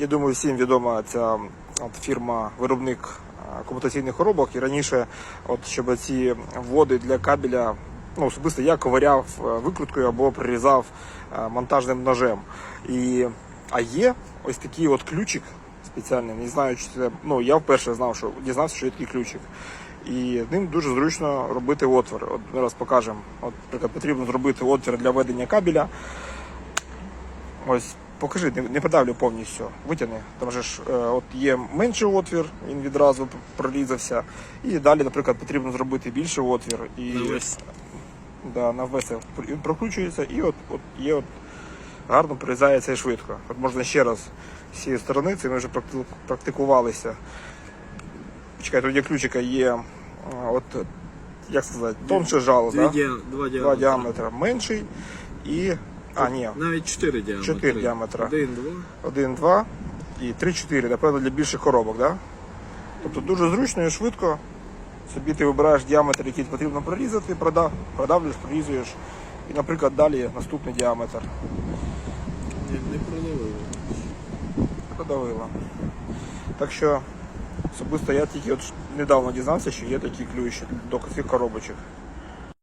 Я думаю, всім відома ця фірма виробник комутаційних коробок. І раніше, от, щоб ці вводи для кабеля, ну, особисто я ковиряв е, викруткою або прирізав е, монтажним ножем. І, а є ось такий от ключик спеціальний. Не знаю, чи це. Ну, я вперше знав, що дізнався, що є такий ключик. І ним дуже зручно робити отвір. От ми раз покажемо. От, потрібно зробити отвір для ведення кабеля. Ось, покажи, не, не придавлю повністю. Витягни. Там же ж е, от є менший отвір, він відразу прорізався. І далі, наприклад, потрібно зробити більший отвір. І, На. Да, на весь він прокручується і от, от є от гарно прорізається і швидко. От можна ще раз з цієї сторони, це ми вже практикувалися. Чекай, тут є ключика є, от, як сказати, тонше жало, Дві да? Два діаметри. два діаметри менший і. А, ні, Навіть чотири діаметри. Чотири діаметра. Один, два. один, два і три-чотири, напевно, для більших коробок, да? Тобто дуже зручно і швидко. Собі ти вибираєш діаметр, який потрібно прорізати, прода- продавлюєш, прорізуєш. І, наприклад, далі наступний діаметр. Ні, не продавили. Продавило. Так що особисто я тільки от недавно дізнався, що є такі ключі до цих коробочок.